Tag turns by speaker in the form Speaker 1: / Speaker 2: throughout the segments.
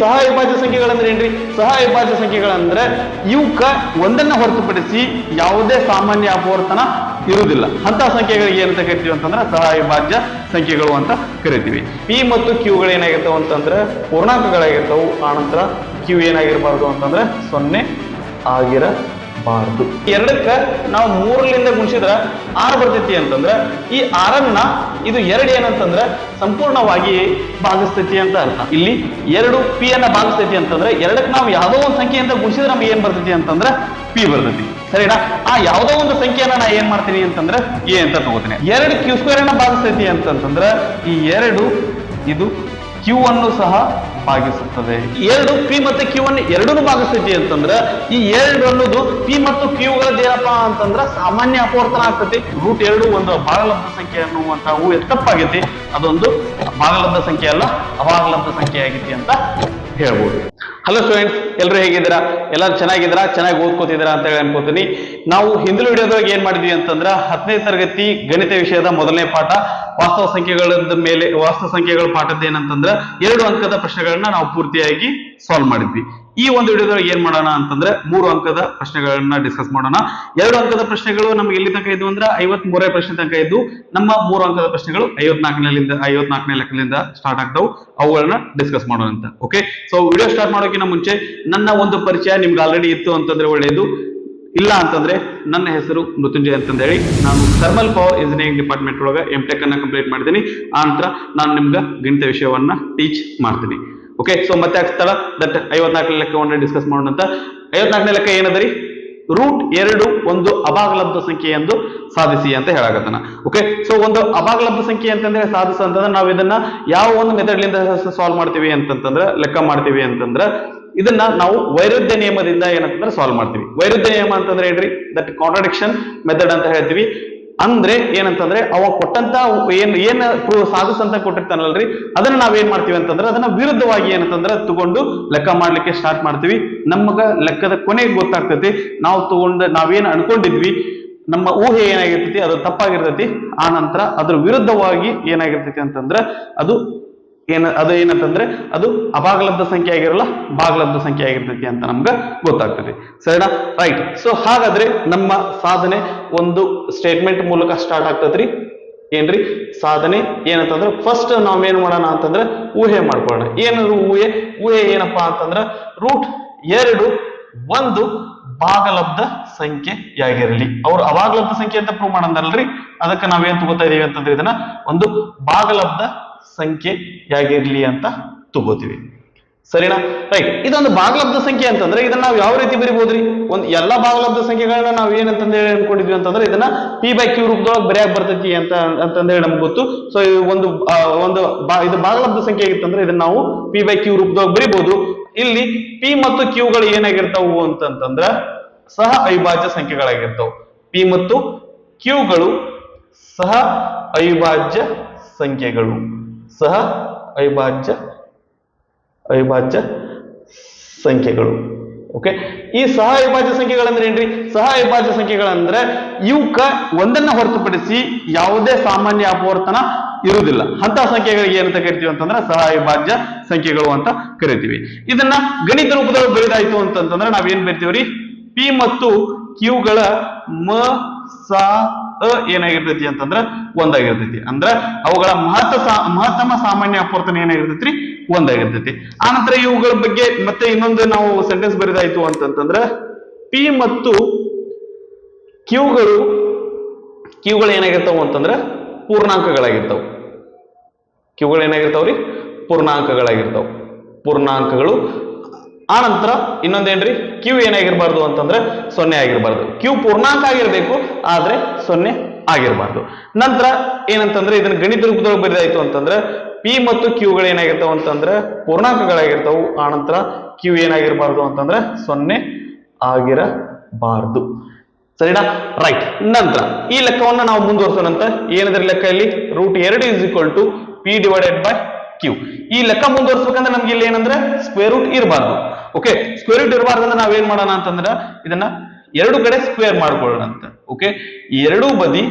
Speaker 1: ಸಹ ಅವಿಭಾಜ್ಯ ಸಂಖ್ಯೆಗಳಂದ್ರೆ ಏನ್ರಿ? ಸಹ ಅವಿಭಾಜ್ಯ ಸಂಖ್ಯೆಗಳಂದ್ರೆ ಇವಕ್ಕ ಒಂದನ್ನ ಹೊರತುಪಡಿಸಿ ಯಾವುದೇ ಸಾಮಾನ್ಯ ಅಪವರ್ತನ ಇರುವುದಿಲ್ಲ. ಅಂತ ಸಂಖ್ಯೆಗಳಿಗೆ ಏನಂತ ಕರಿತೀವಿ ಅಂತಂದ್ರೆ ಸಹ ಸಂಖ್ಯೆಗಳು ಅಂತ ಕರಿತೀವಿ. ಪಿ ಮತ್ತು ಕ್ಯೂಗಳು ಏನಾಗಿರ್ತಾವ ಅಂತಂದ್ರೆ ಪೂರ್ಣಾಂಕಗಳಾಗಿರ್ತಾವು. ಆನಂತರ ಕ್ಯೂ ಏನಾಗಿರ್ಬಾರ್ದು ಅಂತಂದ್ರೆ ಸೊನ್ನೆ ಆಗಿರಬಾರ್ದು. ಎರಡಕ್ಕ ನಾವು ಮೂರಲಿಂದ ಗುಣಿಸಿದ್ರ ಆರ್ ಬರ್ತೈತಿ ಅಂತಂದ್ರ ಈ ಆರನ್ನ ಇದು ಎರಡು ಏನಂತಂದ್ರ ಸಂಪೂರ್ಣವಾಗಿ ಭಾಗಿಸ್ತೈತಿ ಅಂತ ಅರ್ಥ. ಇಲ್ಲಿ ಎರಡು ಪಿ ಅನ್ನ ಭಾಗಿಸ್ತೈತಿ ಅಂತಂದ್ರೆ ಎರಡಕ್ಕೆ ನಾವು ಯಾವುದೋ ಒಂದು ಸಂಖ್ಯೆಯಿಂದ ಗುಣಿಸಿದ್ರೆ ನಮ್ಗೆ ಏನ್ ಬರ್ತೈತಿ ಅಂತಂದ್ರೆ ಪಿ ಬರ್ತೈತಿ. ಸರಿನಾ? ಆ ಯಾವುದೋ ಒಂದು ಸಂಖ್ಯೆಯನ್ನ ನಾ ಏನ್ ಮಾಡ್ತೀನಿ ಅಂತಂದ್ರೆ ಎ ಅಂತ ತಗೋತೀನಿ. ಎರಡು ಕ್ಯೂ ಸ್ಕ್ವೇರ್ ಅನ್ನ ಭಾಗಿಸ್ತೈತಿ ಅಂತಂತಂದ್ರೆ ಈ ಎರಡು ಇದು ಕ್ಯೂ ಅನ್ನು ಸಹ ಭಾಗಿಸುತ್ತದೆ. ಎರಡು ಪಿ ಮತ್ತು ಕ್ಯೂ ಅನ್ನು ಎರಡನ್ನು ಭಾಗಿಸ್ತೈತಿ ಅಂತಂದ್ರೆ, ಈ ಎರಡು ಅನ್ನೋದು ಪಿ ಮತ್ತು ಕ್ಯೂಗಳದ್ದು ಏನಪ್ಪಾ ಅಂತಂದ್ರೆ ಸಾಮಾನ್ಯ ಅಪವರ್ತನ ಆಗ್ತೈತಿ ರೂಟ್ ಎರಡು ಒಂದು ಭಾಗಲಬ್ಧ ಸಂಖ್ಯೆ ಅನ್ನುವಂತಹ ತಪ್ಪಾಗೈತಿ ಅದೊಂದು ಭಾಗಲಬ್ಧ ಸಂಖ್ಯೆ ಅಲ್ಲ ಅಭಾಗಲಬ್ಧ ಸಂಖ್ಯೆ ಆಗೈತಿ ಅಂತ ಹೇಳ್ಬೋದು. ಹಲೋ ಸ್ಟೂಡೆಂಟ್ಸ್ ಎಲ್ಲರೂ ಹೇಗಿದ್ದೀರಾ? ಎಲ್ಲರೂ ಚೆನ್ನಾಗಿದ್ದೀರಾ? ಚೆನ್ನಾಗಿ ಓದ್ಕೋತಿದ್ದೀರಾ ಅಂತ ಹೇಳಿ ಅನ್ಕೋತೀನಿ. ನಾವು ಹಿಂದಿನ ವಿಡಿಯೋದಾಗ ಏನ್ ಮಾಡಿದ್ವಿ ಅಂತಂದ್ರೆ ಹತ್ತನೇ ತರಗತಿ ಗಣಿತ ವಿಷಯದ ಮೊದಲನೇ ಪಾಠ, ವಾಸ್ತವ ಸಂಖ್ಯೆಗಳ ಮೇಲೆ, ವಾಸ್ತವ ಸಂಖ್ಯೆಗಳ ಪಾಠದ ಏನಂತಂದ್ರೆ ಎರಡು ಅಂಕದ ಪ್ರಶ್ನೆಗಳನ್ನ ನಾವು ಪೂರ್ತಿಯಾಗಿ ಸಾಲ್ವ್ ಮಾಡಿದ್ವಿ. ಈ ಒಂದು ವಿಡಿಯೋದಲ್ಲಿ ಏನ್ ಮಾಡೋಣ ಅಂತಂದ್ರೆ ಮೂರು ಅಂಕದ ಪ್ರಶ್ನೆಗಳನ್ನ ಡಿಸ್ಕಸ್ ಮಾಡೋಣ. ಎರಡು ಅಂಕದ ಪ್ರಶ್ನೆಗಳು ನಮ್ಗೆ ಎಲ್ಲಿ ತನಕ ಇದ್ವು ಅಂದ್ರೆ ಐವತ್ ಮೂರೇ ಪ್ರಶ್ನೆ ತನಕ ಇದ್ದು ನಮ್ಮ ಮೂರು ಅಂಕದ ಪ್ರಶ್ನೆಗಳು ಐವತ್ನಾಲ್ಕನೇಲಿಂದ, ಐವತ್ನಾಲ್ಕನೇ ಲೆಕ್ಕದಿಂದ ಸ್ಟಾರ್ಟ್ ಆಗ್ತಾವು ಅವುಗಳನ್ನ ಡಿಸ್ಕಸ್ ಮಾಡೋಣ ಅಂತ ಓಕೆ ಸೊ ವಿಡಿಯೋ ಸ್ಟಾರ್ಟ್ ಮಾಡೋಕ್ಕಿಂತ ಮುಂಚೆ ನನ್ನ ಒಂದು ಪರಿಚಯ ನಿಮ್ಗೆ ಆಲ್ರೆಡಿ ಇತ್ತು ಅಂತಂದ್ರೆ ಒಳ್ಳೆಯದು ಇಲ್ಲ ಅಂತಂದ್ರೆ ನನ್ನ ಹೆಸರು ಮೃತ್ಯುಂಜಯ್ ಅಂತಂದ ಹೇಳಿ ನಾನು ಥರ್ಮಲ್ ಪವರ್ ಇಂಜಿನಿಯರಿಂಗ್ ಡಿಪಾರ್ಟ್ಮೆಂಟ್ ಒಳಗೆ ಎಂ ಟೆಕ್ ಅನ್ನ ಕಂಪ್ಲೀಟ್ ಮಾಡಿದ್ದೀನಿ. ಆ ನಂತರ ನಾನು ನಿಮ್ಗೆ ಗಣಿತ ವಿಷಯವನ್ನ ಟೀಚ್ ಮಾಡ್ತೀನಿ. ಓಕೆ ಸೊ ಮತ್ತೆ ಆಗ್ತಲ್ಲ ದಟ್ ಐವತ್ನಾಲ್ಕನೇ ಲೆಕ್ಕವನ್ನ ಡಿಸ್ಕಸ್ ಮಾಡೋಣ ಅಂತ. ಐವತ್ನಾಲ್ಕನೇ ಲೆಕ್ಕ ಏನದರಿ ರೂಟ್ ಎರಡು ಒಂದು ಅಭಾಗಲಬ್ಧ ಸಂಖ್ಯೆ ಎಂದು ಸಾಧಿಸಿ ಅಂತ ಹೇಳಾಕತ್ತಾನ. ಓಕೆ ಸೊ ಒಂದು ಅಭಾಗಲಬ್ಧ ಸಂಖ್ಯೆ ಅಂತಂದ್ರೆ ಸಾಧಿಸ ಅಂತಂದ್ರೆ ನಾವು ಇದನ್ನ ಯಾವ ಒಂದು ಮೆಥಡ್ಲಿಂದ ಸಾಲ್ವ್ ಮಾಡ್ತೀವಿ ಅಂತಂದ್ರೆ ಲೆಕ್ಕ ಮಾಡ್ತೀವಿ ಅಂತಂದ್ರೆ, ಇದನ್ನ ನಾವು ವೈರುಧ್ಯ ನಿಯಮದಿಂದ ಏನಂತಂದ್ರೆ ಸಾಲ್ವ್ ಮಾಡ್ತೀವಿ. ವೈರುಧ್ಯ ನಿಯಮ ಅಂತಂದ್ರೆ ಏನ್ರಿ? ದಟ್ ಕಾಂಟ್ರಡಿಕ್ಷನ್ ಮೆಥಡ್ ಅಂತ ಹೇಳ್ತೀವಿ. ಅಂದ್ರೆ ಏನಂತಂದ್ರೆ ಅವ ಕೊಟ್ಟಂತ ಏನ್ ಏನ್ ಸಾಧಿಸ್ ಸಾಧಿಸಂತ ಕೊಟ್ಟಿರ್ತಾನಲ್ರಿ? ಅದನ್ನ ನಾವೇನ್ ಮಾಡ್ತೀವಿ ಅಂತಂದ್ರೆ ಅದನ್ನ ವಿರುದ್ಧವಾಗಿ ಏನಂತಂದ್ರೆ ತಗೊಂಡು ಲೆಕ್ಕ ಮಾಡ್ಲಿಕ್ಕೆ ಸ್ಟಾರ್ಟ್ ಮಾಡ್ತೀವಿ. ನಮಗ ಲೆಕ್ಕದ ಕೊನೆಗೆ ಗೊತ್ತಾಗ್ತೈತಿ. ನಾವು ತಗೊಂಡ, ನಾವೇನ್ ಅನ್ಕೊಂಡಿದ್ವಿ, ನಮ್ಮ ಊಹೆ ಏನಾಗಿರ್ತೈತಿ, ಅದು ತಪ್ಪಾಗಿರ್ತೈತಿ. ಆ ನಂತರ ಅದ್ರ ವಿರುದ್ಧವಾಗಿ ಏನಾಗಿರ್ತೈತಿ ಅಂತಂದ್ರೆ ಅದು ಏನ, ಅದು ಏನಂತಂದ್ರೆ ಅದು ಅಭಾಗಲಬ್ಧ ಸಂಖ್ಯೆ ಆಗಿರಲ್ಲ ಭಾಗಲಬ್ಧ ಸಂಖ್ಯೆ ಆಗಿರ್ತೈತಿ ಅಂತ ನಮ್ಗೆ ಗೊತ್ತಾಗ್ತದೆ. ಸರಿನಾ? ರೈಟ್ ಸೊ ಹಾಗಾದ್ರೆ ನಮ್ಮ ಸಾಧನೆ ಒಂದು ಸ್ಟೇಟ್ಮೆಂಟ್ ಮೂಲಕ ಸ್ಟಾರ್ಟ್ ಆಗ್ತದ್ರಿ. ಏನ್ರಿ? ಸಾಧನೆ ಏನಂತಂದ್ರೆ ಫಸ್ಟ್ ನಾವೇನ್ ಮಾಡೋಣ ಅಂತಂದ್ರೆ ಊಹೆ ಮಾಡ್ಕೊಳ್ಳೋಣ. ಏನಾದ್ರು ಊಹೆ? ಊಹೆ ಏನಪ್ಪಾ ಅಂತಂದ್ರೆ ರೂಟ್ ಎರಡು, ಒಂದು ಭಾಗಲಬ್ಧ ಸಂಖ್ಯೆಯಾಗಿರಲಿ ಅವ್ರು ಅಭಾಗಲಬ್ಧ ಸಂಖ್ಯೆ ಅಂತ ಪ್ರೂವ್ ಮಾಡಂದಲ್ರಿ ಅದಕ್ಕೆ ನಾವೇನ್ ತಗೋತಾ ಇದೀವಿ ಅಂತಂದ್ರೆ ಇದನ್ನ ಒಂದು ಭಾಗಲಬ್ಧ ಸಂಖ್ಯೆಯಾಗಿರ್ಲಿ ಅಂತ ತಗೋತೀವಿ. ಸರಿನಾ? ರೈಟ್, ಇದೊಂದು ಭಾಗಲಬ್ಧ ಸಂಖ್ಯೆ ಅಂತಂದ್ರೆ ಇದನ್ನ ನಾವು ಯಾವ ರೀತಿ ಬರಿಬಹುದ್ರಿ ಒಂದ್ ಎಲ್ಲಾ ಭಾಗಲಬ್ಧ ಸಂಖ್ಯೆಗಳನ್ನ ನಾವು ಏನಂತಂದ ಹೇಳಿ ಅನ್ಕೊಂಡಿದ್ವಿ ಅಂತಂದ್ರೆ ಇದನ್ನ ಪಿ ಬೈ ಕ್ಯೂ ರೂಪದೊಳಗೆ ಬರೆಯಕ್ ಬರ್ತೈತಿ ಅಂತ, ಅಂತಂದೇಳಿ ನಮ್ಗೆ ಗೊತ್ತು. ಸೊ ಒಂದು ಒಂದು ಇದು ಭಾಗಲಬ್ಧ ಸಂಖ್ಯೆ ಆಗಿತ್ತಂದ್ರೆ ಇದನ್ನ ನಾವು ಪಿ ಬೈ ಕ್ಯೂ ರೂಪದೊಳಗೆ ಬರಿಬಹುದು ಇಲ್ಲಿ ಪಿ ಮತ್ತು ಕ್ಯೂಗಳು ಏನಾಗಿರ್ತಾವು ಅಂತಂತಂದ್ರ ಸಹ ಅವಿಭಾಜ್ಯ ಸಂಖ್ಯೆಗಳಾಗಿರ್ತಾವ. ಪಿ ಮತ್ತು ಕ್ಯೂಗಳು ಸಹ ಅವಿಭಾಜ್ಯ ಸಂಖ್ಯೆಗಳು. ಸಹ ಅವಿಭಾಜ್ಯ ಅವಿಭಾಜ್ಯ ಸಂಖ್ಯೆಗಳು. ಓಕೆ ಈ ಸಹ ಅವಿಭಾಜ್ಯ ಸಂಖ್ಯೆಗಳಂದ್ರೆ ಏನ್ರಿ? ಸಹ ಅವಿಭಾಜ್ಯ ಸಂಖ್ಯೆಗಳಂದ್ರೆ ಇವಕ್ಕ ಒಂದನ್ನ ಹೊರತುಪಡಿಸಿ ಯಾವುದೇ ಸಾಮಾನ್ಯ ಅಪವರ್ತನ ಇರುವುದಿಲ್ಲ. ಅಂತ ಸಂಖ್ಯೆಗಳಿಗೆ ಏನಂತ ಕರಿತೀವಿ ಅಂತಂದ್ರೆ ಸಹ ಅವಿಭಾಜ್ಯ ಸಂಖ್ಯೆಗಳು ಅಂತ ಕರಿತೀವಿ. ಇದನ್ನ ಗಣಿತ ರೂಪದಲ್ಲಿ ಬರೆದಾಯ್ತು ಅಂತಂದ್ರೆ ನಾವೇನ್ ಬರಿತೀವ್ರಿ? ಪಿ ಮತ್ತು ಕ್ಯೂಗಳ ಮ, ಸ ಅ ಏನಾಗಿರ್ತೈತಿ ಅಂತಂದ್ರ ಒಂದಾಗಿರ್ತೈತಿ. ಅಂದ್ರ ಅವುಗಳ ಮಹತ್ವ ಮಹತ್ತಮ ಸಾಮಾನ್ಯ ಅಪವರ್ತನ ಏನಾಗಿರ್ತೈತ್ರಿ? ಒಂದಾಗಿರ್ತೈತಿ. ಆನಂತರ ಇವುಗಳ ಬಗ್ಗೆ ಮತ್ತೆ ಇನ್ನೊಂದು ನಾವು ಸೆಂಟೆನ್ಸ್ ಬರೆದಾಯ್ತು ಅಂತಂತಂದ್ರ ಪಿ ಮತ್ತು ಕ್ಯೂಗಳು ಕ್ಯೂಗಳು ಏನಾಗಿರ್ತಾವ ಅಂತಂದ್ರ ಪೂರ್ಣಾಂಕಗಳಾಗಿರ್ತಾವ. ಕ್ಯೂಗಳು ಏನಾಗಿರ್ತಾವ್ರಿ? ಪೂರ್ಣಾಂಕಗಳಾಗಿರ್ತಾವ. ಪೂರ್ಣಾಂಕಗಳು ಆನಂತರ ಇನ್ನೊಂದೇನ್ರಿ? ಕ್ಯೂ ಏನಾಗಿರ್ಬಾರ್ದು ಅಂತಂದ್ರೆ ಸೊನ್ನೆ ಆಗಿರ್ಬಾರ್ದು. ಕ್ಯೂ ಪೂರ್ಣಾಂಕ ಆಗಿರ್ಬೇಕು, ಆದ್ರೆ ಸೊನ್ನೆ ಆಗಿರ್ಬಾರ್ದು. ನಂತರ ಏನಂತಂದ್ರೆ ಇದನ್ನ ಗಣಿತ ರೂಪದೊಳಗೆ ಬರೆದಾಯ್ತು ಅಂತಂದ್ರೆ ಪಿ ಮತ್ತು ಕ್ಯೂಗಳು ಏನಾಗಿರ್ತಾವ ಅಂತಂದ್ರೆ ಪೂರ್ಣಾಂಕಗಳಾಗಿರ್ತಾವು. ಆನಂತರ ಕ್ಯೂ ಏನಾಗಿರ್ಬಾರ್ದು ಅಂತಂದ್ರೆ ಸೊನ್ನೆ ಆಗಿರಬಾರ್ದು. ಸರಿನಾ? ರೈಟ್ ನಂತರ ಈ ಲೆಕ್ಕವನ್ನ ನಾವು ಮುಂದುವರ್ಸೋಣಂತ ಏನಿದ್ರೆ ಲೆಕ್ಕ ಇಲ್ಲಿ? ರೂಟ್ ಎರಡು is equal to P divided by Q ಈ ಲೆಕ್ಕ ಮುಂದುವರ್ಸ್ಬೇಕಂದ್ರೆ ನಮ್ಗೆ ಇಲ್ಲಿ ಏನಂದ್ರೆ ಸ್ಕ್ವೇರ್ ರೂಟ್ ಇರಬಾರ್ದು. ಓಕೆ ಸ್ಕ್ವೇರ್ ರೂಟ್ ಇರಬಾರ್ದು ಅಂದ್ರೆ ನಾವೇನ್ ಮಾಡೋಣ ಅಂತಂದ್ರೆ ಇದನ್ನ ಎರಡು ಕಡೆ ಸ್ಕ್ವೇರ್ ಮಾಡ್ಕೊಳ್ಳೋಣ ಅಂತ. ಓಕೆ ಎರಡೂ ಬದಿ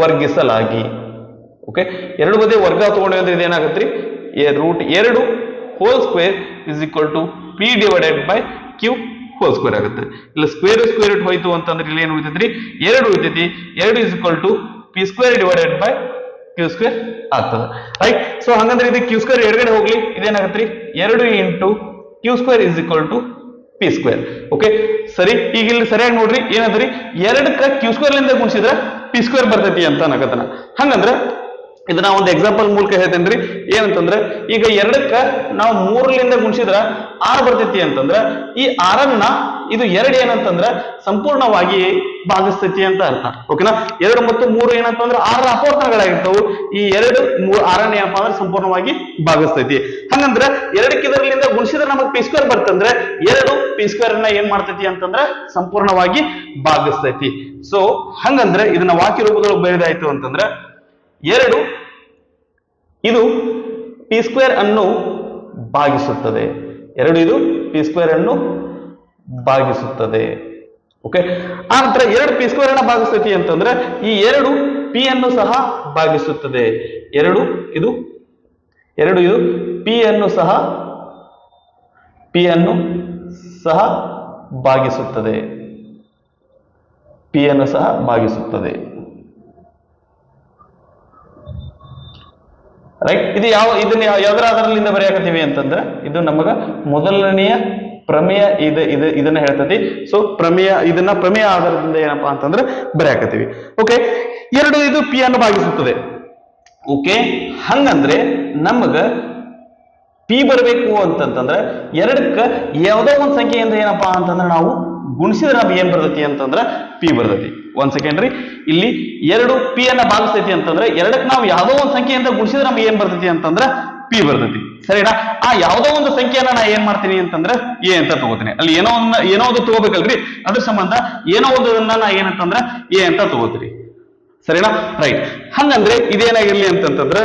Speaker 1: ವರ್ಗಿಸಲಾಗಿ. ಓಕೆ ಎರಡು ಬದಿ ವರ್ಗ ತಗೊಂಡ್ವಿ ಅಂದ್ರೆ ಇದೇನಾಗತ್ರಿ ರೂಟ್ ಎರಡು whole square is equal to P divided by Q whole square ಆಗುತ್ತೆ. ಇಲ್ಲ ಸ್ಕ್ವೇರ್ ಸ್ಕ್ವೇರ್ ಹೋಯ್ತು ಅಂತಂದ್ರೆ ಇಲ್ಲಿ ಏನು ಉಳಿತೈತ್ರಿ ಎರಡು ಉಳಿತೈತಿ ಎರಡು is equal to P square divided by Q square ಆಗ್ತದೆ. ರೈಟ್ ಸೊ ಹಂಗಂದ್ರೆ ಇದು ಕ್ಯೂ ಸ್ಕ್ವೇರ್ ಎಡಗಡೆ ಹೋಗ್ಲಿ. ಇದೇನಾಗತ್ರಿ? ಎರಡು into Q square is equal to P square okay ಸರಿ? ಈಗ ಇಲ್ಲಿ ಸರಿಯಾಗಿ ನೋಡ್ರಿ. ಏನಂದ್ರಿ? ಎರಡಕ್ಕ ಕ್ಯೂ ಸ್ಕ್ವೇರ್ ಲಿಂದ ಗುಣಿಸಿದ್ರೆ ಪಿ ಸ್ಕ್ವೇರ್ ಬರ್ತೈತಿ ಅಂತ ಅನ್ನಕತ್ತನ. ಹಂಗಂದ್ರ ಇದನ್ನ ಒಂದು ಎಕ್ಸಾಂಪಲ್ ಮೂಲಕ ಹೇಳ್ತೇನ್ರಿ. ಏನಂತಂದ್ರೆ, ಈಗ ಎರಡಕ್ಕ ನಾವು ಮೂರಲಿಂದ ಗುಣಿಸಿದ್ರ ಆರ್ ಬರ್ತೈತಿ ಅಂತಂದ್ರ, ಈ ಆರನ್ನ ಇದು ಎರಡು ಏನಂತಂದ್ರ, ಸಂಪೂರ್ಣವಾಗಿ ಭಾಗಿಸ್ತೈತಿ ಅಂತ ಅರ್ಥ. ಓಕೆನಾ ಎರಡು ಮತ್ತು ಮೂರು ಏನಂತಂದ್ರೆ ಆರರ ಅಪವರ್ತನಗಳಾಗಿರ್ತವು. ಈ ಎರಡು, ಮೂರು, ಆರನೇ ಏನಪ್ಪಾ ಅಂದ್ರೆ ಸಂಪೂರ್ಣವಾಗಿ ಭಾಗಸ್ಥಿತಿ. ಹಂಗಂದ್ರೆ ಎರಡಕ್ಕೆ ಇದರಲ್ಲಿಂದ ಗುಣಿಸಿದ್ರೆ ನಮಗೆ ಪಿ ಸ್ಕ್ವೇರ್ ಬರ್ತಂದ್ರೆ ಎರಡು ಪಿ ಸ್ಕ್ವೇರ್ ಅನ್ನ ಏನ್ ಮಾಡ್ತೈತಿ ಅಂತಂದ್ರೆ ಸಂಪೂರ್ಣವಾಗಿ ಭಾಗಿಸ್ತೈತಿ ಸೊ ಹಂಗಂದ್ರೆ ಇದನ್ನ ವಾಕ್ಯ ರೂಪದೊಳಗೆ ಬರೆದಾಯ್ತು ಅಂತಂದ್ರೆ ಎರಡು ಇದು ಪಿ ಸ್ಕ್ವೇರ್ ಅನ್ನು ಭಾಗಿಸುತ್ತದೆ. ಎರಡು ಇದು ಪಿ ಸ್ಕ್ವೇರ್ ಅನ್ನು ಭಾಗಿಸುತ್ತದೆ. ಓಕೆ ಆ ನಂತರ ಎರಡು ಪಿ ಸ್ಕ್ವೇರ್ ಅನ್ನ ಭಾಗಿಸ್ತೈತಿ ಅಂತಂದ್ರೆ ಈ ಎರಡು ಪಿ ಅನ್ನು ಸಹ ಭಾಗಿಸುತ್ತದೆ. ಎರಡು ಇದು? ಎರಡು ಇದು ಪಿ ಅನ್ನು ಸಹ ಪಿ ಅನ್ನು ಸಹ ಭಾಗಿಸುತ್ತದೆ. ಪಿ ಅನ್ನು ಸಹ ಭಾಗಿಸುತ್ತದೆ. ರೈಟ್ ಇದು ಯಾವ, ಇದನ್ನ ಯಾವ- ಯಾವ್ದರ ಆಧಾರದಿಂದ ಬರೆಯಾಕತ್ತೀವಿ ಅಂತಂದ್ರೆ ಇದು ನಮಗ ಮೊದಲನೆಯ ಪ್ರಮೇಯ ಇದು ಇದು, ಇದನ್ನ ಹೇಳ್ತತಿ. ಸೊ ಪ್ರಮೇಯ, ಇದನ್ನ ಪ್ರಮೇಯ ಆಧಾರದಿಂದ ಏನಪ್ಪಾ ಅಂತಂದ್ರೆ ಬರೆಯಾಕತ್ತೀವಿ. ಓಕೆ ಎರಡು ಇದು ಪಿ ಅನ್ನು ಭಾಗಿಸುತ್ತದೆ. ಓಕೆ ಹಂಗಂದ್ರೆ ನಮಗ ಪಿ ಬರಬೇಕು ಅಂತಂತಂದ್ರೆ ಎರಡಕ್ಕ ಯಾವುದೋ ಒಂದು ಸಂಖ್ಯೆಯಿಂದ ಏನಪ್ಪಾ ಅಂತಂದ್ರೆ ನಾವು ಗುಣಿಸಿದ್ರೆ ನಮ್ಗೆ ಏನ್ ಬರ್ತೈತಿ ಅಂತಂದ್ರೆ ಪಿ ಬರ್ತೈತಿ. ಒಂದ್ ಸೆಕೆಂಡ್ರಿ ಇಲ್ಲಿ ಎರಡು ಪಿ ಅನ್ನ ಭಾಗಿಸ್ತೈತಿ ಅಂತಂದ್ರೆ ಎರಡಕ್ಕೆ ನಾವು ಯಾವುದೋ ಒಂದು ಸಂಖ್ಯೆಯಿಂದ ಗುಣಿಸಿದ್ರೆ ನಮ್ಗೆ ಏನ್ ಬರ್ತೈತಿ ಅಂತಂದ್ರೆ ಪಿ ಬರ್ತೈತಿ. ಸರಿನಾ? ಆ ಯಾವುದೋ ಒಂದು ಸಂಖ್ಯೆಯನ್ನ ನಾ ಏನ್ ಮಾಡ್ತೀನಿ ಅಂತಂದ್ರೆ ಎ ಅಂತ ತಗೋತೀನಿ. ಅಲ್ಲಿ ಏನೋ ಒಂದು ಏನೋ ಒಂದು ತಗೋಬೇಕಲ್ರಿ? ಅದ್ರ ಸಂಬಂಧ ಏನೋ ಒಂದನ್ನ ನಾ ಏನಂತಂದ್ರೆ ಎ ಅಂತ ತಗೋತೀನಿ ಸರಿನಾ? ರೈಟ್ ಹಂಗಂದ್ರೆ ಇದೇನಾಗಿರ್ಲಿ ಅಂತಂತಂದ್ರೆ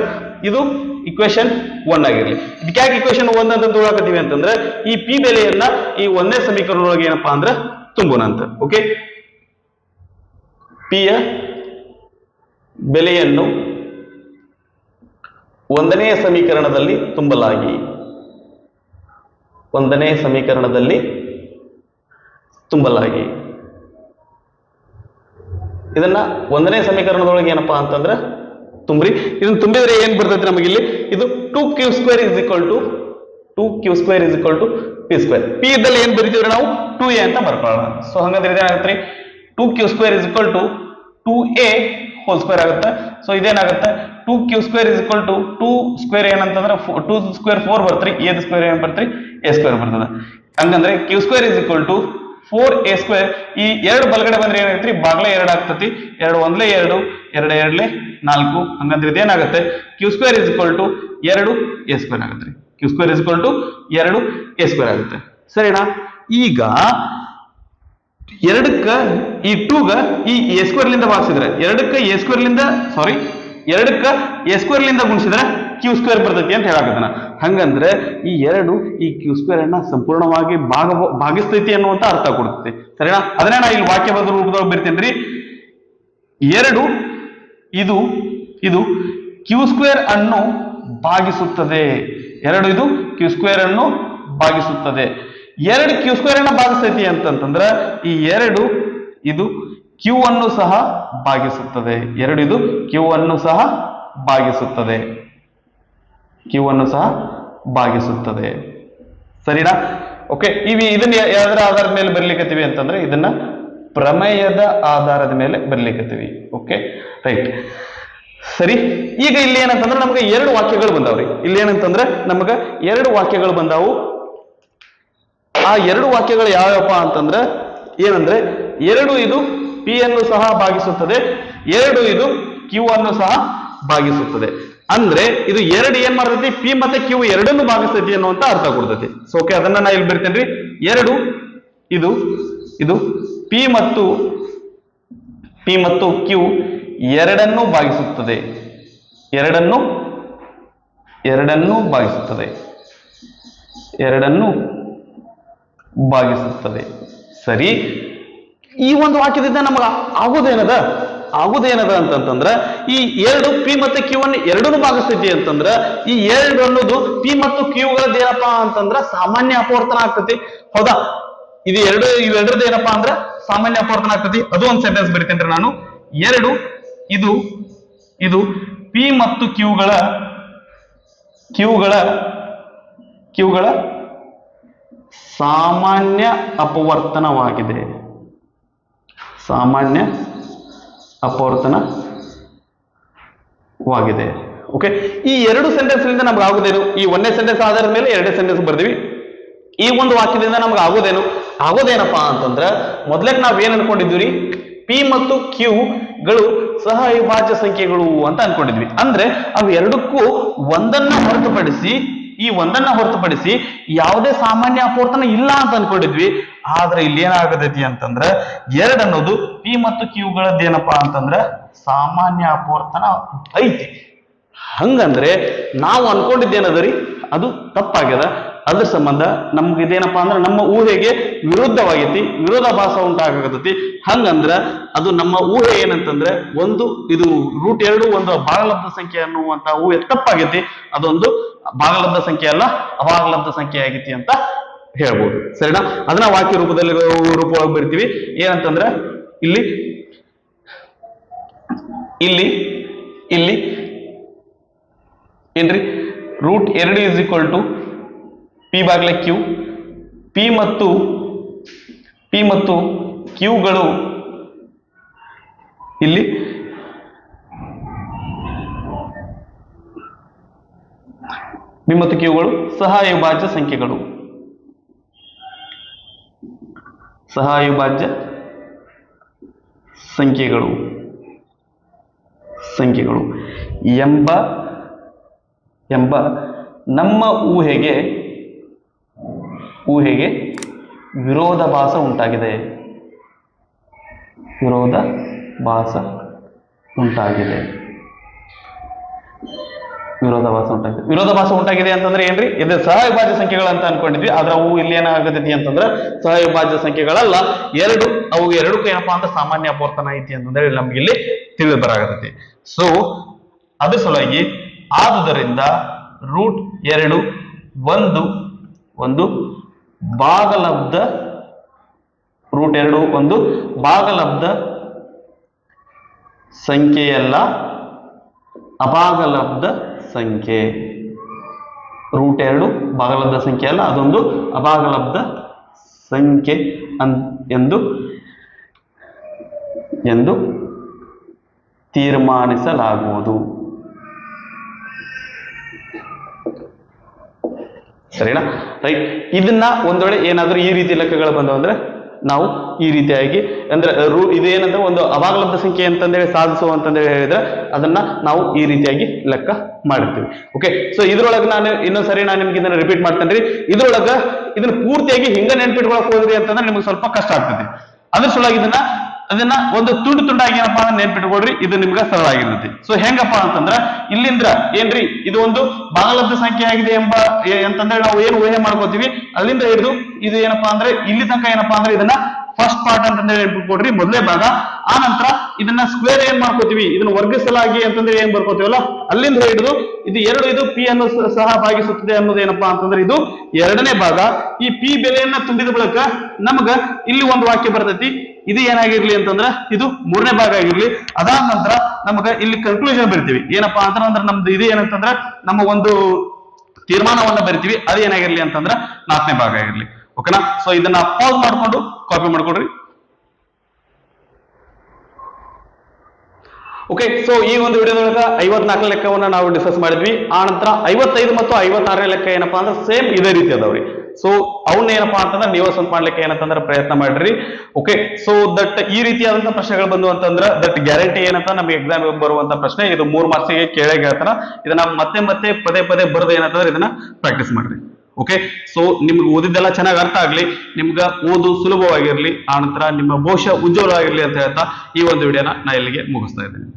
Speaker 1: ಇದು ಇಕ್ವೇಶನ್ ಒನ್ ಆಗಿರ್ಲಿ. ಇದಕ್ಕಾಗಿ ಇಕ್ವೇಶನ್ ಒನ್ ಅಂತ ತಗೊಳಕತ್ತೀವಿ ಅಂತಂದ್ರೆ ಈ ಪಿ ಬೆಲೆಯನ್ನ ಈ ಒಂದೇ ಸಮೀಕರಣದೊಳಗೆ ಏನಪ್ಪಾ ಅಂದ್ರೆ ತುಂಬೋಣ ಅಂತ. ಓಕೆ ಪಿಯ ಬೆಲೆಯನ್ನು ಒಂದನೆಯ ಸಮೀಕರಣದಲ್ಲಿ ತುಂಬಲಾಗಿ. ಒಂದನೇ ಸಮೀಕರಣದಲ್ಲಿ ತುಂಬಲಾಗಿ. ಇದನ್ನ ಒಂದನೇ ಸಮೀಕರಣದೊಳಗೆ ಏನಪ್ಪಾ ಅಂತಂದ್ರೆ ತುಂಬ್ರಿ. ಇದನ್ನ ತುಂಬಿದ್ರೆ ಏನ್ ಬರ್ತೈತಿ ನಮಗೆ ಇಲ್ಲಿ ಇದು two Q square is equal to two Q square is equal to P square P ಇದ್ದಲ್ಲಿ ಏನ್ ಬರಿತೀವ್ರಿ ನಾವು? ಟೂ ಎ ಅಂತ ಬರ್ಕೊಳ್ಳೋಣ. ಸೊ ಹಂಗಂದ್ರೆ ಇದೇನಾಗುತ್ತೆ two Q square is equal to two A whole square ಆಗುತ್ತೆ. So ಇದೇನಾಗುತ್ತೆ two Q square is equal to two square ಏನಂತಂದ್ರೆ two square four ಬರ್ತ್ರಿ A square ಏನ್ ಬರ್ತೀರಿ ಎ ಸ್ಕ್ವೇರ್ ಬರ್ತದೆ. ಹಂಗಂದ್ರೆ Q square is equal to four A square ಈ ಎರಡು ಬಲಗಡೆ ಬಂದ್ರೆ ಏನಾಗೈತ್ರಿ ಬಾಗ್ಲೆ ಎರಡು ಆಗ್ತತಿ ಎರಡು ಒಂದ್ಲೆ ಎರಡು ಎರಡು ಎರಡ್ಲೆ ನಾಲ್ಕು, ಹಂಗಂದ್ರೆ ಇದೇನಾಗುತ್ತೆ Q square is equal to ಎರಡು ಎ ಸ್ಕ್ವೇರ್ ಆಗುತ್ತೆ. Q square is equal to ಎರಡು ಎ ಸ್ಕ್ವೇರ್ ಆಗುತ್ತೆ. ಸರಿನಾ? ಈಗ ಎರಡಕ್ಕ ಈ ಟೂಗ ಈ ಎ ಸ್ಕ್ವೇರ್ ಲಿಂದ ಭಾಗಿಸಿದ್ರೆ, ಎರಡಕ್ಕ ಎ ಸ್ಕ್ವೇರ್ ಲಿಂದ ಸಾರಿ ಎರಡಕ್ಕ ಎ ಸ್ಕ್ವೇರ್ ಲಿಂದ ಗುಣಿಸಿದ್ರೆ ಕ್ಯೂ ಸ್ಕ್ವೇರ್ ಬರ್ತೈತಿ ಅಂತ ಹೇಳಕತ್ತಾನ. ಹಂಗಂದ್ರೆ ಈ ಎರಡು ಈ ಕ್ಯೂ ಸ್ಕ್ವೇರ್ ಅನ್ನ ಸಂಪೂರ್ಣವಾಗಿ ಭಾಗ ಭಾಗಿಸ್ತೈತಿ ಅನ್ನುವಂತ ಅರ್ಥ ಕೊಡ್ತೈತಿ. ಸರಿನಾ? ಅದನ್ನೇ ನಾ ಇಲ್ಲಿ ವಾಕ್ಯ ಬದ ರೂಪದೊಳಗೆ ರೀ ಎರಡು ಇದು ಇದು ಕ್ಯೂ ಸ್ಕ್ವೇರ್ ಅನ್ನು ಭಾಗಿಸುತ್ತದೆ. ಎರಡು ಇದು ಕ್ಯೂ ಸ್ಕ್ವೇರ್ ಅನ್ನು ಭಾಗಿಸುತ್ತದೆ. ಎರಡು ಕ್ಯೂ ಸ್ಕ್ವೇರ್ ಅನ್ನ ಭಾಗಿಸ್ತೈತಿ ಅಂತಂತಂದ್ರ ಈ ಎರಡು ಇದು ಕ್ಯೂ ಅನ್ನು ಸಹ ಭಾಗಿಸುತ್ತದೆ. ಎರಡು ಇದು ಕ್ಯೂ ಅನ್ನು ಸಹ ಭಾಗಿಸುತ್ತದೆ. ಕ್ಯೂ ಅನ್ನು ಸಹ ಭಾಗಿಸುತ್ತದೆ. ಸರಿನಾ? ಓಕೆ ಇವಿ ಇದನ್ನ ಯಾವ್ದರ ಆಧಾರದ ಮೇಲೆ ಬರ್ಲಿಕ್ಕತ್ತೀವಿ ಅಂತಂದ್ರೆ ಇದನ್ನ ಪ್ರಮೇಯದ ಆಧಾರದ ಮೇಲೆ ಬರ್ಲಿಕ್ಕತ್ತೀವಿ ಓಕೆ ರೈಟ್ ಸರಿ, ಈಗ ಇಲ್ಲಿ ಏನಂತಂದ್ರೆ ನಮ್ಗೆ ಎರಡು ವಾಕ್ಯಗಳು ಬಂದಾವ್ರಿ. ಇಲ್ಲಿ ಏನಂತಂದ್ರೆ ನಮ್ಗೆ ಎರಡು ವಾಕ್ಯಗಳು ಬಂದಾವು. ಆ ಎರಡು ವಾಕ್ಯಗಳು ಯಾವ್ಯಾವಪ್ಪ ಅಂತಂದ್ರೆ ಏನಂದ್ರೆ ಎರಡು ಇದು ಪಿ ಅನ್ನು ಸಹ ಭಾಗಿಸುತ್ತದೆ, ಎರಡು ಇದು ಕ್ಯೂ ಅನ್ನು ಸಹ ಭಾಗಿಸುತ್ತದೆ. ಅಂದ್ರೆ ಇದು ಎರಡು ಏನ್ ಮಾಡ್ತೈತಿ? ಪಿ ಮತ್ತೆ ಕ್ಯೂ ಎರಡನ್ನು ಭಾಗಿಸ್ತೈತಿ ಅನ್ನುವಂತ ಅರ್ಥ ಕೊಡ್ತೈತಿ. ಸೊ ಓಕೆ ಅದನ್ನ ನಾ ಇಲ್ಲಿ ಬಿಡ್ತೇನ್ರಿ. ಎರಡು ಇದು ಇದು ಪಿ ಮತ್ತು ಪಿ ಮತ್ತು ಕ್ಯೂ ಎರಡನ್ನು ಭಾಗಿಸುತ್ತದೆ. ಎರಡನ್ನು ಎರಡನ್ನು ಭಾಗಿಸುತ್ತದೆ. ಎರಡನ್ನು ಭಾಗಿಸುತ್ತದೆ. ಸರಿ? ಈ ಒಂದು ವಾಕ್ಯದಿಂದ ನಮಗ ಆಗೋದೇನದ? ಆಗುದೇನದ ಅಂತಂದ್ರೆ ಈ ಎರಡು ಪಿ ಮತ್ತು ಕ್ಯೂ ಅನ್ನು ಎರಡನ್ನು ಭಾಗಿಸ್ತಿದ್ದೀವಿ ಅಂತಂದ್ರೆ, ಈ ಎರಡು ಅನ್ನೋದು ಪಿ ಮತ್ತು ಕ್ಯೂಗಳದ್ದು ಏನಪ್ಪಾ ಅಂತಂದ್ರೆ ಸಾಮಾನ್ಯ ಅಪವರ್ತನ ಆಗ್ತತಿ. ಹೌದಾ? ಇದು ಎರಡು ಇವೆರಡರದ್ದು ಏನಪ್ಪಾ ಅಂದ್ರೆ ಸಾಮಾನ್ಯ ಅಪವರ್ತನ ಆಗ್ತತಿ. ಅದು ಒಂದು ಸೆಂಟೆನ್ಸ್ ಬರಿತೇನ್ರಿ ನಾನು. ಎರಡು, ಇದು ಇದು ಪಿ ಮತ್ತು ಕ್ಯೂಗಳ ಕ್ಯೂಗಳ ಕ್ಯೂಗಳ ಸಾಮಾನ್ಯ ಅಪವರ್ತನವಾಗಿದೆ. ಸಾಮಾನ್ಯ ಅಪವರ್ತನವಾಗಿದೆ. ಓಕೆ ಈ ಎರಡು ಸೆಂಟೆನ್ಸ್ ಲಿಂದ ನಮ್ಗೆ ಆಗುದೇನು? ಈ ಒಂದೇ ಸೆಂಟೆನ್ಸ್ ಆಧಾರದ ಮೇಲೆ ಎರಡೇ ಸೆಂಟೆನ್ಸ್ ಬರ್ದಿವಿ. ಈ ಒಂದು ವಾಕ್ಯದಿಂದ ನಮ್ಗೆ ಆಗೋದೇನು? ಆಗೋದೇನಪ್ಪ ಅಂತಂದ್ರೆ ಮೊದ್ಲೇಕ್ ನಾವ್ ಏನ್ ಅನ್ಕೊಂಡಿದ್ವಿ ಪಿ ಮತ್ತು ಕ್ಯೂ ಗಳು ಸಹ ಅವಿಭಾಜ್ಯ ಸಂಖ್ಯೆಗಳು ಅಂತ ಅನ್ಕೊಂಡಿದ್ವಿ. ಅಂದ್ರೆ ಅವು ಎರಡಕ್ಕೂ ಒಂದನ್ನ ಹೊರತುಪಡಿಸಿ ಈ ಒಂದನ್ನ ಹೊರತುಪಡಿಸಿ ಯಾವುದೇ ಸಾಮಾನ್ಯ ಅಪವರ್ತನ ಇಲ್ಲ ಅಂತ ಅನ್ಕೊಂಡಿದ್ವಿ. ಆದ್ರೆ ಇಲ್ಲಿ ಏನಾಗತೈತಿ ಅಂತಂದ್ರ ಎರಡ್ ಅನ್ನೋದು ಪಿ ಮತ್ತು ಕ್ಯೂಗಳದ್ದೇನಪ್ಪಾ ಅಂತಂದ್ರ ಸಾಮಾನ್ಯ ಅಪವರ್ತನ ಐತಿ. ಹಂಗಂದ್ರೆ ನಾವು ಅನ್ಕೊಂಡಿದ್ದೇನದರಿ ಅದು ತಪ್ಪಾಗ್ಯದ. ಅದ್ರ ಸಂಬಂಧ ನಮ್ಗೆ ಇದೇನಪ್ಪಾ ಅಂದ್ರೆ ನಮ್ಮ ಊಹೆಗೆ ವಿರುದ್ಧವಾಗೈತಿ ವಿರೋಧಾಭಾಸ ಉಂಟಾಗತೈತಿ. ಹಂಗಂದ್ರ ಅದು ನಮ್ಮ ಊಹೆ ಏನಂತಂದ್ರೆ ಒಂದು ಇದು ರೂಟ್ ಎರಡು ಒಂದು ಭಾಗಲಬ್ಧ ಸಂಖ್ಯೆ ಅನ್ನುವಂತ ಊಹೆ ತಪ್ಪಾಗೈತಿ. ಅದೊಂದು ಭಾಗಲಬ್ಧ ಸಂಖ್ಯೆ ಅಲ್ಲ ಅಭಾಗಲಬ್ಧ ಸಂಖ್ಯೆ ಆಗೈತಿ ಅಂತ ಹೇಳ್ಬೋದು. ಸರಿನಾ? ಅದನ್ನ ವಾಕ್ಯ ರೂಪದಲ್ಲಿ ರೂಪವಾಗಿ ಬರ್ತೀವಿ. ಏನಂತಂದ್ರೆ, ಇಲ್ಲಿ ಇಲ್ಲಿ ಇಲ್ಲಿ, ಏನ್ರಿ? ರೂಟ್ ಎರಡು ಇಸ್ ಈಕ್ವಲ್ ಟು ಪಿ ಬಾಗ್ಲೆ ಕ್ಯೂ ಪಿ ಮತ್ತು ಪಿ ಮತ್ತು ಕ್ಯೂಗಳು ಇಲ್ಲಿ. ಮತ್ತು ಸಹ ಅವಿಭಾಜ್ಯ ಸಂಖ್ಯೆಗಳು. ಸಹ ಅವಿಭಾಜ್ಯ ಸಂಖ್ಯೆಗಳು. ಸಂಖ್ಯೆಗಳು. ಎಂಬ ಎಂಬ ನಮ್ಮ ಊಹೆಗೆ ಊಹೆಗೆ ವಿರೋಧಾಭಾಸ ಉಂಟಾಗಿದೆ. ವಿರೋಧಾಭಾಸ ಉಂಟಾಗಿದೆ. ವಿರೋಧಾಭಾಸ ಉಂಟಾಗಿದೆ. ವಿರೋಧಾಭಾಸ ಉಂಟಾಗಿದೆ ಅಂತಂದ್ರೆ ಏನ್ರಿ? ಇದು ಸಹವಿಭಾಜ್ಯ ಸಂಖ್ಯೆಗಳು ಅಂತ ಅನ್ಕೊಂಡಿದ್ವಿ. ಆದ್ರೆ ಅವು ಇಲ್ಲಿ ಏನಾಗತೈತಿ ಅಂತಂದ್ರೆ ಸಹವಿಭಾಜ್ಯ ಸಂಖ್ಯೆಗಳಲ್ಲ, ಎರಡು, ಅವು ಎರಡಕ್ಕೂ ಏನಪ್ಪಾ ಅಂತ ಸಾಮಾನ್ಯ ಅಪವರ್ತನ ಐತಿ ಅಂತಂದ್ರೆ ನಮ್ಗೆ ಇಲ್ಲಿ ತಿಳಿದು ಬರಾಗತೈತಿ. ಸೊ ಅದ್ರ ಸಲುವಾಗಿ ಆದುದರಿಂದ ರೂಟ್ ಎರಡು, ಒಂದು ಒಂದು ಭಾಗಲಬ್ಧ ರೂಟ್ ಎರಡು, ಒಂದು ಭಾಗಲಬ್ಧ ಸಂಖ್ಯೆಯಲ್ಲ ಅಭಾಗಲಬ್ಧ ಸಂಖ್ಯೆ ರೂಟ್ ಎರಡು ಭಾಗಲಬ್ಧ ಸಂಖ್ಯೆ ಅಲ್ಲ, ಅದೊಂದು ಅಭಾಗಲಬ್ಧ ಸಂಖ್ಯೆ ಅನ್, ಎಂದು ಎಂದು ತೀರ್ಮಾನಿಸಲಾಗುವುದು. ಸರಿನಾ? ರೈಟ್ ಇದನ್ನ ಒಂದ್ ವೇಳೆ ಏನಾದ್ರೂ ಈ ರೀತಿ ಲೆಕ್ಕಗಳು ಬಂದವು ಅಂದ್ರೆ ನಾವು ಈ ರೀತಿಯಾಗಿ ಅಂದ್ರೆ ರೂ ಇದೇನಂದ್ರೆ ಒಂದು ಅವಾಗಲಬ್ಧ ಸಂಖ್ಯೆ ಅಂತಂದೇಳಿ ಸಾಧಿಸುವ ಅಂತಂದೇಳಿ ಹೇಳಿದ್ರೆ ಅದನ್ನ ನಾವು ಈ ರೀತಿಯಾಗಿ ಲೆಕ್ಕ ಮಾಡಿರ್ತೀವಿ. ಓಕೆ ಸೊ ಇದ್ರೊಳಗೆ ನಾನು ಇನ್ನೊಂದ್ಸರಿ ನಾನು ನಿಮ್ಗೆ ಇದನ್ನ ರಿಪೀಟ್ ಮಾಡ್ತೇನೆ ಇದ್ರೊಳಗ ಇದನ್ನ ಪೂರ್ತಿಯಾಗಿ ಹಿಂಗ ನೆನ್ಪಿಟ್ಕೊಳಕ್ ಹೋದ್ರಿ ಅಂತಂದ್ರೆ ನಿಮ್ಗೆ ಸ್ವಲ್ಪ ಕಷ್ಟ ಆಗ್ತದೆ. ಅದ್ರ ಸಲುವಾಗಿ ಇದನ್ನ ಅದನ್ನ ಒಂದು ತುಂಡು ತುಂಡಾಗಿ ಏನಪ್ಪಾ ಅಂದ್ರೆ ನೆನ್ಪಿಟ್ಕೊಡ್ರಿ ಇದು ನಿಮ್ಗೆ ಸರಳ ಆಗಿರ್ತೈತಿ. ಸೊ ಹೆಂಗಪ್ಪಾ ಅಂತಂದ್ರ, ಇಲ್ಲಿಂದ್ರ ಏನ್ರಿ, ಇದು ಒಂದು ಭಾಗಲಬ್ಧ ಸಂಖ್ಯೆ ಆಗಿದೆ ಎಂಬ ಅಂತಂದ್ರೆ ನಾವು ಏನು ಊಹೆ ಮಾಡ್ಕೋತೀವಿ, ಅಲ್ಲಿಂದ ಹಿಡಿದು ಇದು ಏನಪ್ಪಾ ಅಂದ್ರೆ, ಇಲ್ಲಿ ತನಕ ಏನಪ್ಪಾ ಅಂದ್ರೆ ಇದನ್ನ ಫಸ್ಟ್ ಪಾರ್ಟ್ ಅಂತಂದ್ರೆ ನೆನ್ಪಿಟ್ಕೊಡ್ರಿ ಮೊದಲೇ ಭಾಗ. ಆ ನಂತರ ಇದನ್ನ ಸ್ಕ್ವೇರ್ ಏನ್ ಮಾಡ್ಕೋತೀವಿ, ಇದನ್ನ ವರ್ಗಿಸಲಾಗಿ ಅಂತಂದ್ರೆ ಏನ್ ಬರ್ಕೋತೀವಲ್ಲ, ಅಲ್ಲಿಂದ ಹಿಡಿದು ಇದು ಎರಡು, ಇದು ಪಿ ಅನ್ನು ಸಹ ಭಾಗಿಸುತ್ತದೆ ಅನ್ನೋದು ಏನಪ್ಪಾ ಅಂತಂದ್ರೆ ಇದು ಎರಡನೇ ಭಾಗ. ಈ ಪಿ ಬೆಲೆಯನ್ನ ತುಂಬಿದ ಬಳಿಕ ನಮಗ ಇಲ್ಲಿ ಒಂದು ವಾಕ್ಯ ಬರ್ತೈತಿ ಇದು ಏನಾಗಿರ್ಲಿ ಅಂತಂದ್ರ ಇದು ಮೂರನೇ ಭಾಗ ಆಗಿರ್ಲಿ. ಅದಾದ ನಂತರ ನಮಗ ಇಲ್ಲಿ ಕನ್ಕ್ಲೂಷನ್ ಬರಿತೀವಿ. ಏನಪ್ಪಾ ಅಂತಂದ್ರ ನಮ್ದು ಇದು ಏನಂತಂದ್ರ ನಮ್ಮ ಒಂದು ತೀರ್ಮಾನವನ್ನ ಬರಿತೀವಿ. ಅದು ಏನಾಗಿರ್ಲಿ ಅಂತಂದ್ರ ನಾಲ್ಕನೇ ಭಾಗ ಆಗಿರ್ಲಿ. ಓಕೆನಾ ಸೊ ಇದನ್ನ ಪಾಸ್ ಮಾಡ್ಕೊಂಡು ಕಾಪಿ ಮಾಡ್ಕೊಡ್ರಿ. ಓಕೆ ಸೊ ಈ ಒಂದು ವಿಡಿಯೋದೊಳಗ ಐವತ್ನಾಲ್ಕನೇ ಲೆಕ್ಕವನ್ನ ನಾವು ಡಿಸ್ಕಸ್ ಮಾಡಿದ್ವಿ. ಆ ನಂತರ ಐವತ್ತೈದು ಮತ್ತು ಐವತ್ತಾರನೇ ಲೆಕ್ಕ ಏನಪ್ಪಾ ಅಂದ್ರೆ ಸೇಮ್ ಇದೇ ರೀತಿ ಅದಾವ್ರಿ. ಸೊ ಅವನ್ನ ಏನಪ್ಪಾ ಅಂತಂದ್ರೆ ನೀವು ಸ್ವಲ್ಪ ಮಾಡ್ಲಿಕ್ಕೆ ಏನಂತಂದ್ರೆ ಪ್ರಯತ್ನ ಮಾಡ್ರಿ. ಓಕೆ ಸೊ ದಟ್ ಈ ರೀತಿಯಾದಂತಹ ಪ್ರಶ್ನೆಗಳು ಬಂದು ಅಂತಂದ್ರೆ ದಟ್ ಗ್ಯಾರಂಟಿ ಏನಂತ ನಮಗೆ ಎಕ್ಸಾಮ್ ಬರುವಂತ ಪ್ರಶ್ನೆ ಇದು ಮೂರ್ ಮಾರ್ಕ್ಸಿಗೆ ಕೇಳೇ ಹೇಳ್ತಾರ ಇದನ್ನ ಮತ್ತೆ ಮತ್ತೆ ಪದೇ ಪದೇ ಬರೋದು ಏನಂತಂದ್ರೆ ಇದನ್ನ ಪ್ರಾಕ್ಟೀಸ್ ಮಾಡ್ರಿ. ಓಕೆ ಸೊ ನಿಮ್ಗೆ ಓದಿದ್ದೆಲ್ಲ ಚೆನ್ನಾಗಿ ಅರ್ಥ ಆಗ್ಲಿ, ನಿಮ್ಗೆ ಓದು ಸುಲಭವಾಗಿರ್ಲಿ, ಆ ನಂತರ ನಿಮ್ಮ ಭವಿಷ್ಯ ಉಜ್ವಲವಾಗಿರ್ಲಿ ಅಂತ ಹೇಳ್ತಾ ಈ ಒಂದು ವಿಡಿಯೋನ ನಾ ಇಲ್ಲಿಗೆ ಮುಗಿಸ್ತಾ ಇದ್ದೇನೆ.